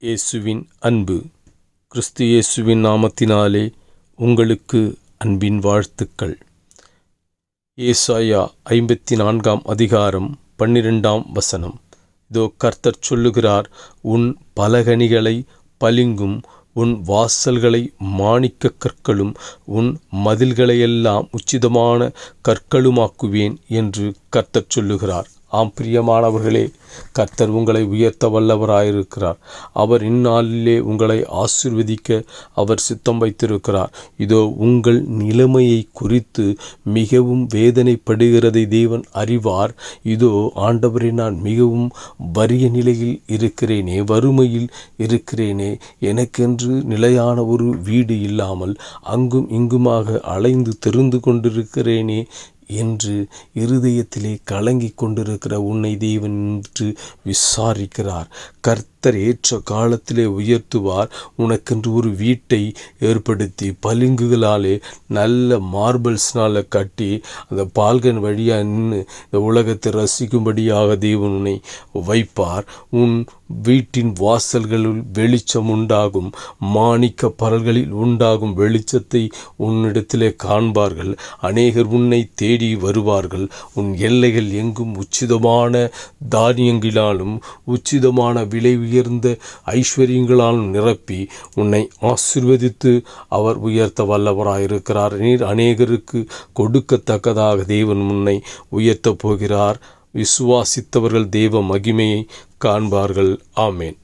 இயேசுவின் அன்பு. கிறிஸ்து இயேசுவின் நாமத்தினாலே உங்களுக்கு அன்பின் வாழ்த்துக்கள். ஏசாயா ஐம்பத்தி நான்காம் அதிகாரம் பன்னிரெண்டாம் வசனம். இதோ கர்த்தர் சொல்லுகிறார் உன் பலகணிகளை பளிங்கும் உன் வாசல்களை மாணிக்கக் கற்களும் உன் மதில்களையெல்லாம் உச்சிதமான கற்களுமாக்குவேன் என்று கர்த்தர் சொல்லுகிறார். ஆம் பிரியமானவர்களே கர்த்தர் உங்களை உயர்த்த வல்லவராயிருக்கிறார். அவர் இந்நாளிலே உங்களை ஆசிர்வதிக்க அவர் சித்தம் வைத்திருக்கிறார். இதோ உங்கள் நிலைமையை குறித்து மிகவும் வேதனைப்படுகிறதை தேவன் அறிவார். இதோ ஆண்டவரை நான் மிகவும் வறிய நிலையில் இருக்கிறேனே வறுமையில் இருக்கிறேனே எனக்கென்று நிலையான ஒரு வீடு இல்லாமல் அங்கும் இங்குமாக அலைந்து தெரிந்து கொண்டிருக்கிறேனே என்று இருதயத்திலே கலங்கி கொண்டிருக்கிற உன்னை தேவன் என்று விசாரிக்கிறார். கர்த்தர் ஏற்ற காலத்திலே உயர்த்துவார். உனக்கென்று ஒரு வீட்டை ஏற்படுத்தி பளிங்குகளாலே நல்ல மார்பிள்ஸ்னால் கட்டி அந்த பால்கன் வழியாக நின்று இந்த உலகத்தை ரசிக்கும்படியாக தேவன் உன்னை வைப்பார். உன் வீட்டின் வாசல்களில் வெளிச்சம் உண்டாகும். மாணிக்க பரல்களில் உண்டாகும் வெளிச்சத்தை உன்னிடத்திலே காண்பார்கள். அநேகர் உன்னை தேடி வருவார்கள். உன் எல்லைகள் எங்கும் உச்சிதமான தானியங்களாலும் உச்சிதமான விலை உயர்ந்த ஐஸ்வர்யங்களால் நிரப்பி உன்னை ஆசிர்வதித்து அவர் உயர்த்த வல்லவராயிருக்கிறார். நீர் அநேகருக்கு கொடுக்கத்தக்கதாக தேவன் முன்னை உயர்த்தப் போகிறார். விசுவாசித்தவர்கள் தேவ மகிமையை காண்பார்கள். ஆமேன்.